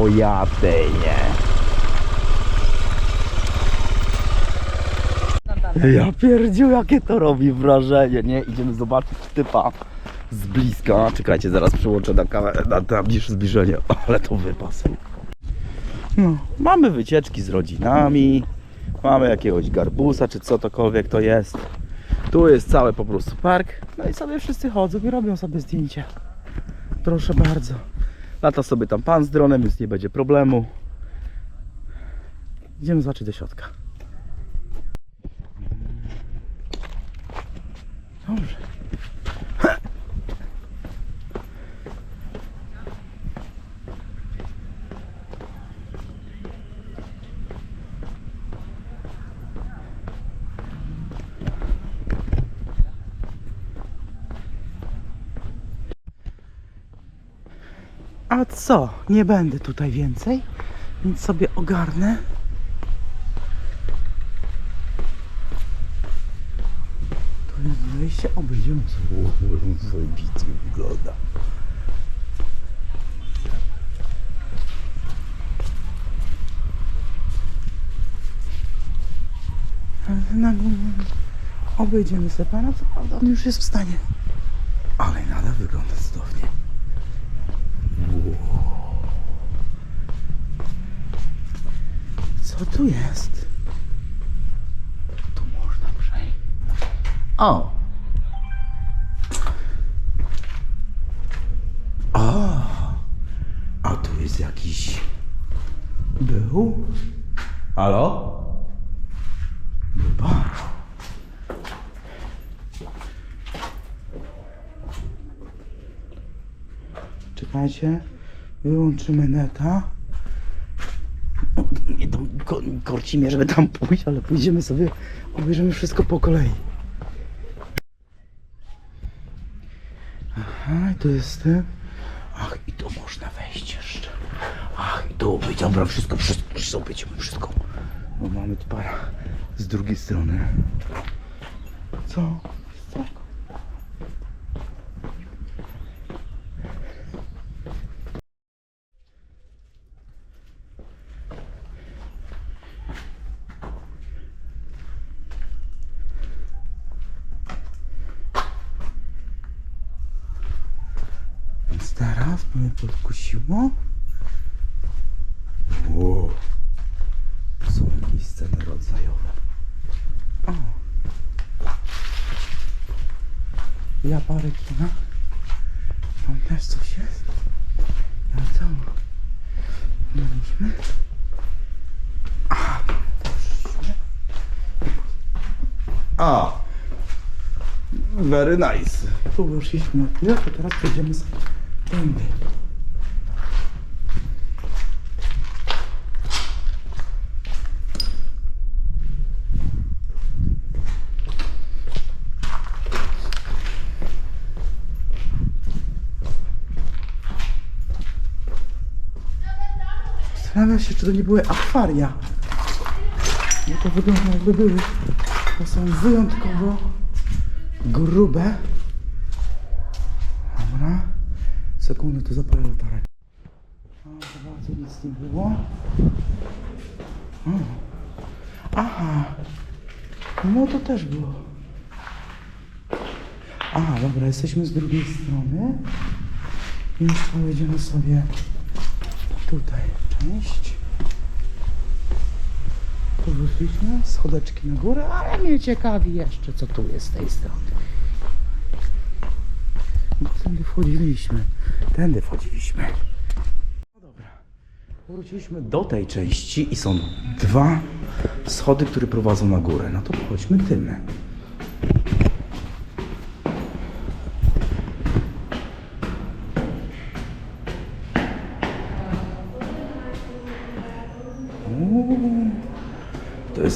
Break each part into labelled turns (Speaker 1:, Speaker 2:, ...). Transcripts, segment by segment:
Speaker 1: O ja nie. Ja pierdziu, jakie to robi wrażenie, nie? Idziemy zobaczyć typa z bliska. Czekajcie, zaraz przełączę na kamerę, na, bliższe zbliżenie, ale to wypas. No, mamy wycieczki z rodzinami, mamy jakiegoś garbusa, czy co tokolwiek to jest. Tu jest cały po prostu park, no i sobie wszyscy chodzą i robią sobie zdjęcia. Proszę bardzo. Lata sobie tam pan z dronem, więc nie będzie problemu. Idziemy zobaczyć do środka. Dobrze. A co? Nie będę tutaj więcej, więc sobie ogarnę. To jest wejście, obejdziemy sobie. O, zajebiście wygląda. Na, obejdziemy sobie pana, co prawda on już jest w stanie. Ale nadal wygląda cudownie. Co tu jest? Tu można przejść. O! O! A tu jest jakiś... Był? Halo? Czekajcie. Wyłączymy neta. Nie ko- korci mnie, żeby tam pójść, ale pójdziemy sobie, obejrzymy wszystko po kolei. Aha, i tu jest ten. Ach, i tu można wejść jeszcze. Ach, i tu być, dobra, wszystko, wszystko, wszystko, wszystko. Bo mamy tu para z drugiej strony. Co? Co? Więc teraz mnie podkusiło. Wow. Są jakieś sceny rodzajowe. O. Ja parę kina. Tam też coś jest. No co? Mieliśmy. A, poszliśmy. A. Very nice. Tu wyszliśmy na chwilę, to teraz przejdziemy sobie tędy. Zastanawiam się, czy to nie były akwaria. No to wygląda jakby były. To są wyjątkowo grube. Dobra. Sekundę, to zapalę latarek. O, za bardzo nic nie było. O. Aha. No to też było. Aha, dobra, jesteśmy z drugiej strony. Więc pojedziemy sobie tutaj część. Tu wyszliśmy, schodeczki na górę, ale mnie ciekawi jeszcze, co tu jest z tej strony. Bo tędy wchodziliśmy. Tędy wchodziliśmy. No dobra. Wróciliśmy do tej części i są dwa schody, które prowadzą na górę. No to chodźmy tym.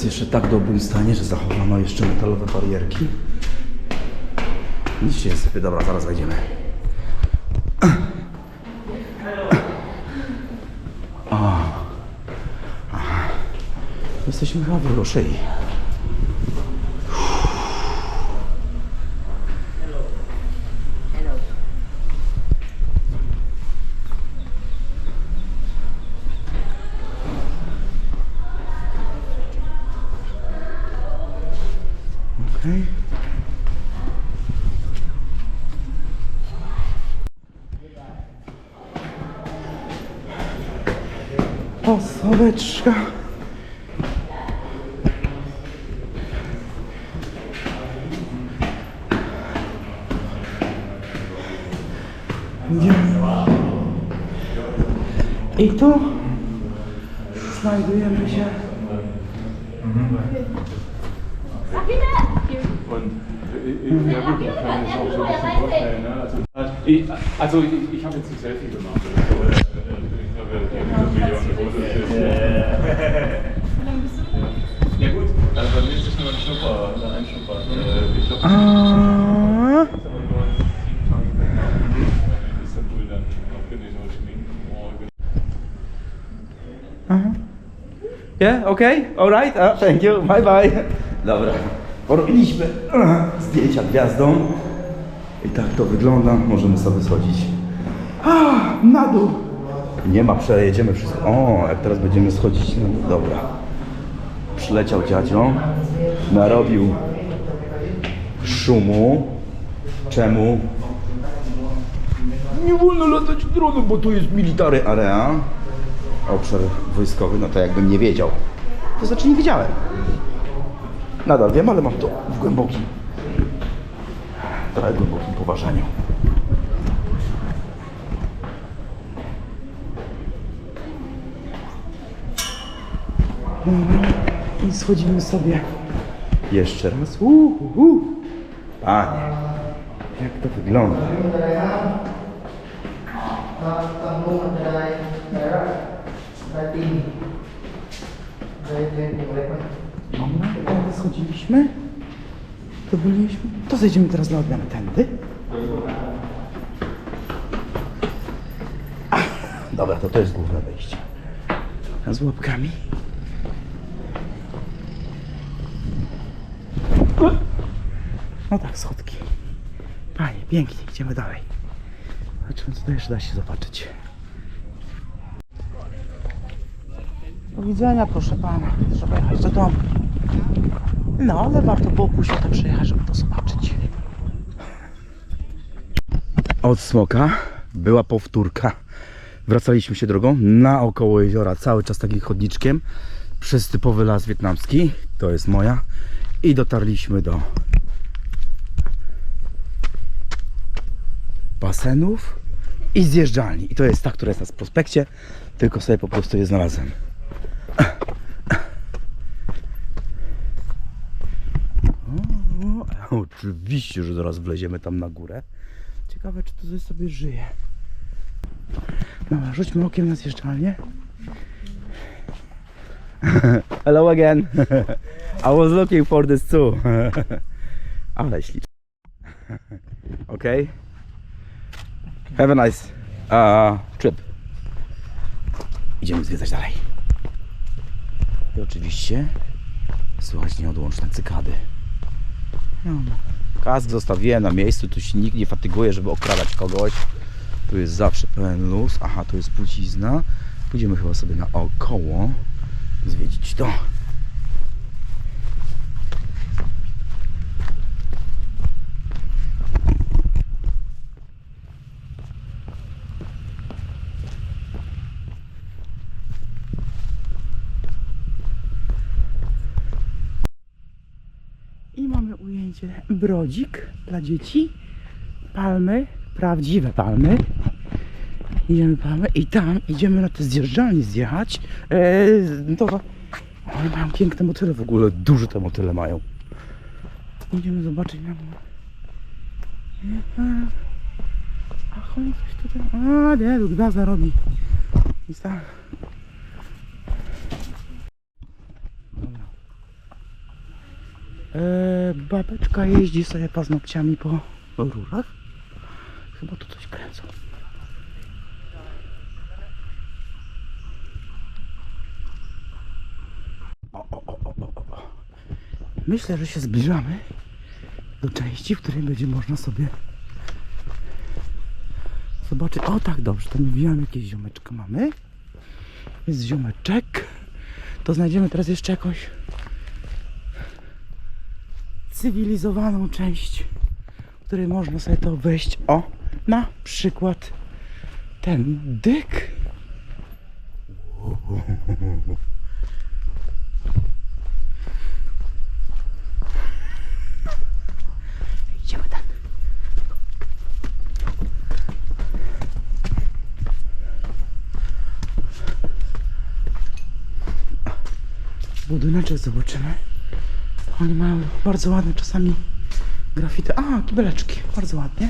Speaker 1: jest jeszcze tak dobrym stanie, że zachowano jeszcze metalowe barierki. Nic się nie sypie. Dobra, zaraz wejdziemy. O. Jesteśmy chyba w Ruszyi. Okej. Osobeczka. Idziemy. I tu znajdujemy się.
Speaker 2: Äh, ja gut, ich kann das auch so ein bisschen vorstellen. Ne? Also, ich, also ich, ich habe jetzt ein Selfie gemacht. oder. Ich glaube. Ja gut, also bei mir ist es nur ein Schnupper, ein Schnupper. Äh, Ich glaube, das
Speaker 1: A,
Speaker 2: ist aber nur sieben Tage in Istanbul dann noch bin ich noch schminken morgen.
Speaker 1: Yeah, okay, alright, uh, thank you, bye bye. Porobiliśmy uh, zdjęcia gwiazdą. I tak to wygląda, możemy sobie schodzić ah, na dół. Nie ma, przejedziemy wszystko. O, jak teraz będziemy schodzić, no dobra. Przyleciał dziadzio, narobił szumu. Czemu? Nie wolno latać dronem, bo tu jest military area. Obszar wojskowy, no to jakbym nie wiedział. To znaczy nie wiedziałem. Nadal wiem, ale mam to w głębokim, trochę głębokim poważaniu. Dobra, I schodzimy sobie jeszcze raz. Uh, uh, uh. Panie, jak to wygląda?
Speaker 3: kampung adalah
Speaker 1: schodziliśmy. To byliśmy. To zejdziemy teraz na odmianę tędy. Dobra, to to jest główne wejście. Z łapkami. No tak, schodki. Panie, pięknie, idziemy dalej. Zobaczymy, co tu jeszcze da się zobaczyć. Do widzenia, proszę pana. Trzeba jechać do domu. No, ale warto było o to przyjechać, żeby to zobaczyć. Od smoka była powtórka. Wracaliśmy się drogą naokoło jeziora, cały czas takim chodniczkiem przez typowy las wietnamski. To jest moja. I dotarliśmy do basenów i zjeżdżalni. I to jest ta, która jest na prospekcie, tylko sobie po prostu je znalazłem. O, oczywiście, że zaraz wleziemy tam na górę. Ciekawe, czy to sobie żyje. Dobra, rzućmy okiem na zjeżdżalnię. Hello again. I was looking for this too. Ale ślicznie. Okay. Have a nice uh, trip. Idziemy zwiedzać dalej. I oczywiście słychać nieodłączne cykady. Kask zostawiłem na miejscu, tu się nikt nie fatyguje, żeby okradać kogoś. Tu jest zawsze pełen luz. Aha, tu jest płcizna. Pójdziemy chyba sobie naokoło zwiedzić to. I mamy ujęcie brodzik dla dzieci. Palmy, prawdziwe palmy. Idziemy palmy i tam idziemy na te zjeżdżalnie zjechać. Eee, to, one mają piękne motyle w ogóle, duże te motyle mają. Idziemy zobaczyć na Ach, oni coś tutaj... A, nie, tu gwiazda robi. Dobra. Eee, babeczka jeździ sobie paznokciami po rurach. Chyba tu coś kręcą. O, o, o, myślę, że się zbliżamy do części, w której będzie można sobie zobaczyć. O tak, dobrze, to mówiłem, jakieś ziomeczka mamy. Jest ziomeczek. To znajdziemy teraz jeszcze jakąś cywilizowaną część, w której można sobie to wejść. O, na przykład ten dyk. Idziemy tam. Budyneczek zobaczymy. Oni mają bardzo ładne czasami grafity. A, kibeleczki. Bardzo ładnie.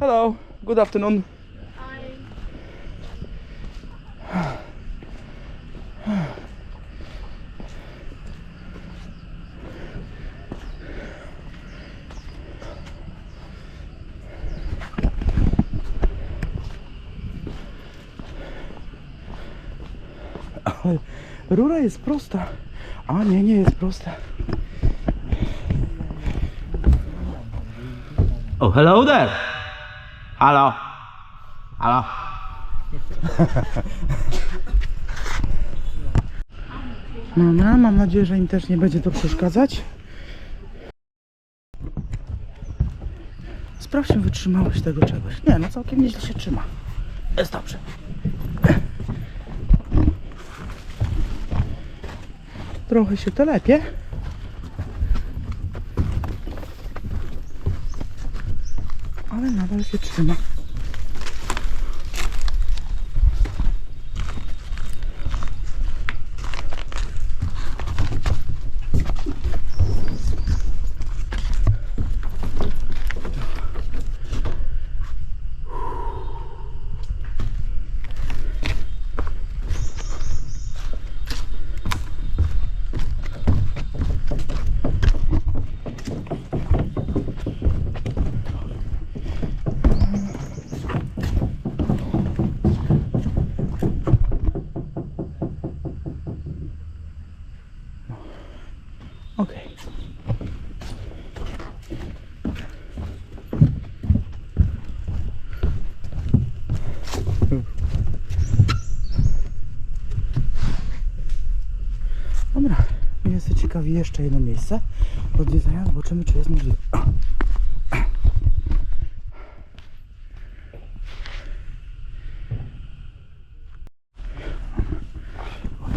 Speaker 1: Hello, good afternoon. Ale rura jest prosta. A nie, nie jest prosta. Oh, hello there. Halo. Halo. Dobra, mam nadzieję, że im też nie będzie to przeszkadzać. Sprawdźmy wytrzymałość tego czegoś. Nie, no całkiem nieźle się trzyma. Jest dobrze. Trochę się telepie. Ale nadal się trzyma. Okej. Dobra, mnie jeszcze jedno miejsce do zwiedzania. Zobaczymy, czy jest możliwe.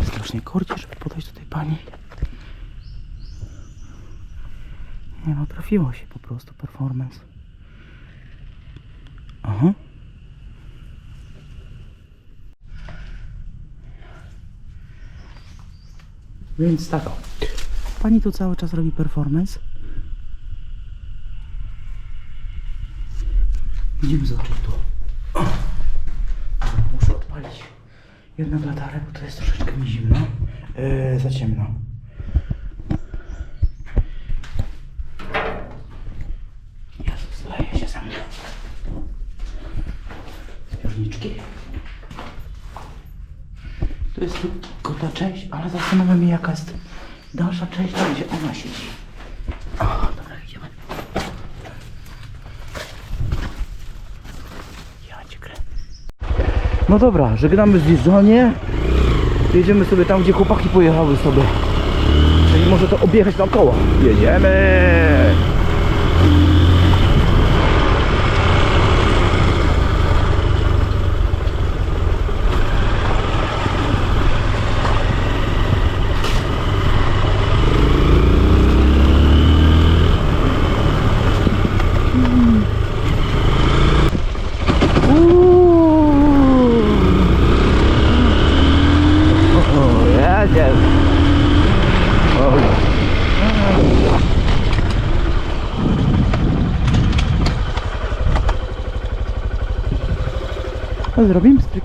Speaker 1: Strasznie korci, żeby podejść do tej pani. Nie no, trafiło się po prostu performance. Aha. Więc tak. Pani tu cały czas robi performance. Idziemy zobaczyć tu. Muszę odpalić jednak latarę, bo to jest troszeczkę mi zimno. Yy, za ciemno. Jezus, leje się ze mną. Zbiorniczki. To jest tylko ta część, ale zastanawiam się jaka jest dalsza część, tam gdzie ona siedzi. O, dobra, idziemy. Ja cię krę. No dobra, żegnamy zjeżdżalnię. Jedziemy sobie tam, gdzie chłopaki pojechały sobie. Czyli może to objechać naokoło. Jedziemy! No, zrobimy stryk.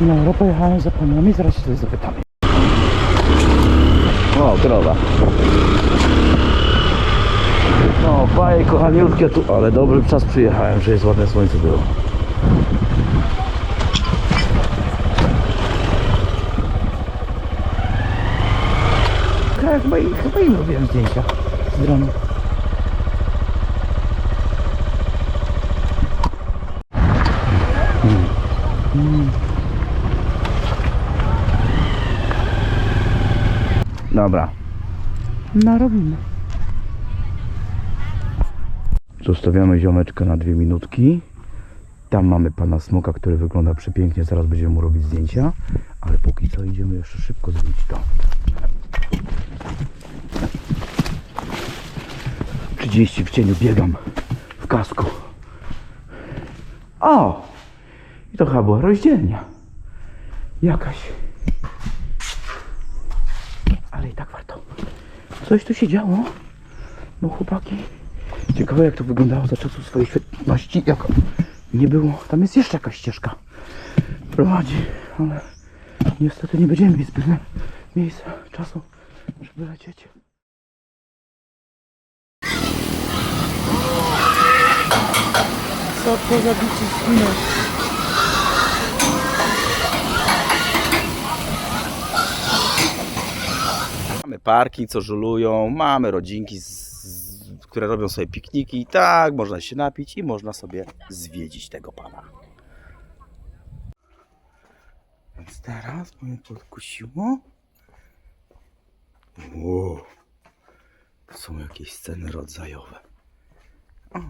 Speaker 1: Dobra, pojechałem za paniami, zaraz się coś zapytamy. O, krowa. No, baje kochaniutkie tu, ale dobry czas przyjechałem, że jest ładne słońce było. Chyba, i- chyba im robiłem zdjęcia z dronu. Dobra. No robimy. Zostawiamy ziomeczkę na dwie minutki. Tam mamy pana smoka, który wygląda przepięknie. Zaraz będziemy mu robić zdjęcia. Ale póki co idziemy jeszcze szybko zrobić to. 30 w cieniu biegam w kasku. O! I to chyba była rozdzielnia. Jakaś. Ale i tak warto. Coś tu się działo. No chłopaki. Ciekawe jak to wyglądało za czasów swojej świetności. Jak nie było. Tam jest jeszcze jakaś ścieżka. Prowadzi, ale niestety nie będziemy mieć zbyt miejsca, czasu, żeby lecieć. Co to za bici świnek? Mamy parki, co żulują, mamy rodzinki, z, które robią sobie pikniki. Tak, można się napić i można sobie zwiedzić tego pana. Więc teraz mnie podkusiło. Wow. To są jakieś sceny rodzajowe. O.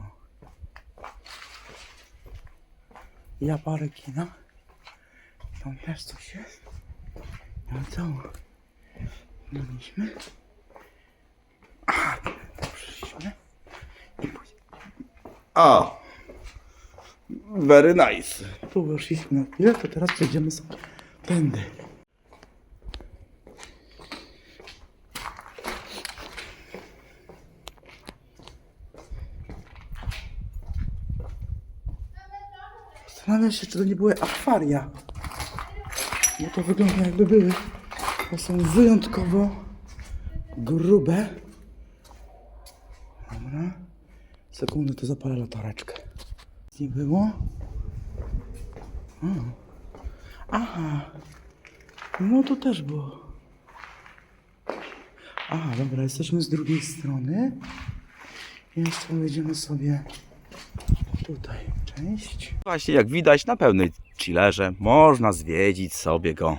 Speaker 1: Ja parę kina. Tam też coś jest. No co? Byliśmy. A, przyszliśmy. O! Very nice. Tu weszliśmy na chwilę, to teraz przejdziemy sobie tędy. Zastanawiam się, czy to nie były akwaria. Bo to wygląda jakby były. To są wyjątkowo grube. Dobra. Sekundę, to zapalę latareczkę. Nie było? O. Aha. No to też było. Aha, dobra, jesteśmy z drugiej strony. Jeszcze wejdziemy sobie tutaj część. Właśnie jak widać na pełnej chillerze można zwiedzić sobie go.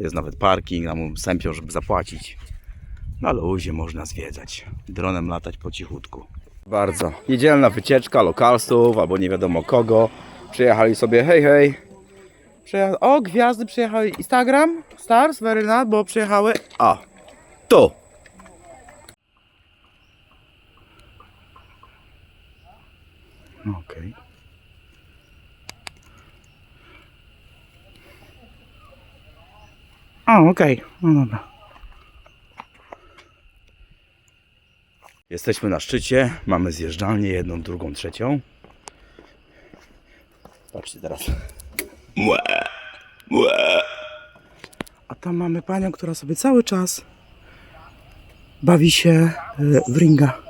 Speaker 1: Jest nawet parking, nam sępią, żeby zapłacić. Na luzie można zwiedzać. Dronem latać po cichutku. Bardzo. Niedzielna wycieczka lokalsów albo nie wiadomo kogo. Przyjechali sobie, hej hej. O, gwiazdy przyjechały. Instagram, Stars, Veryna, bo przyjechały. A, tu. Okej. A, okej. No dobra. Jesteśmy na szczycie. Mamy zjeżdżalnię jedną, drugą, trzecią. Patrzcie teraz. Mue, mue. A tam mamy panią, która sobie cały czas bawi się e, w ringa.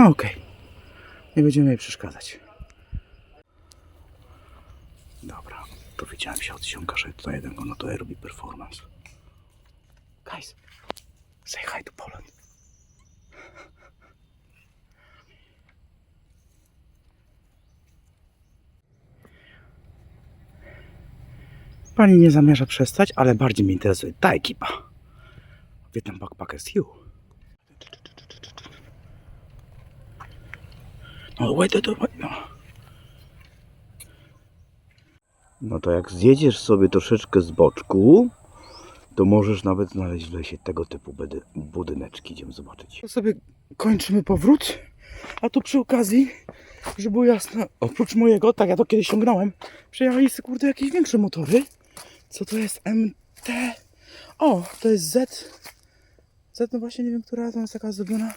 Speaker 1: No okej. Nie będziemy jej przeszkadzać. Dobra, dowiedziałem się od Sionka, że tutaj jeden go no to robi performance. Guys, say hi to Poland. Pani nie zamierza przestać, ale bardziej mnie interesuje ta ekipa. Vietnam Backpackers You. No, wait, wait, wait, no. No to jak zjedziesz sobie troszeczkę z boczku, to możesz nawet znaleźć w lesie tego typu budyneczki. Idziemy zobaczyć. To sobie kończymy powrót, a tu przy okazji, żeby było jasne, oprócz mojego, tak ja to kiedyś ściągnąłem, przyjechali sobie, kurde jakieś większe motory. Co to jest MT? O, to jest Z. Z, no właśnie nie wiem, która to jest taka zrobiona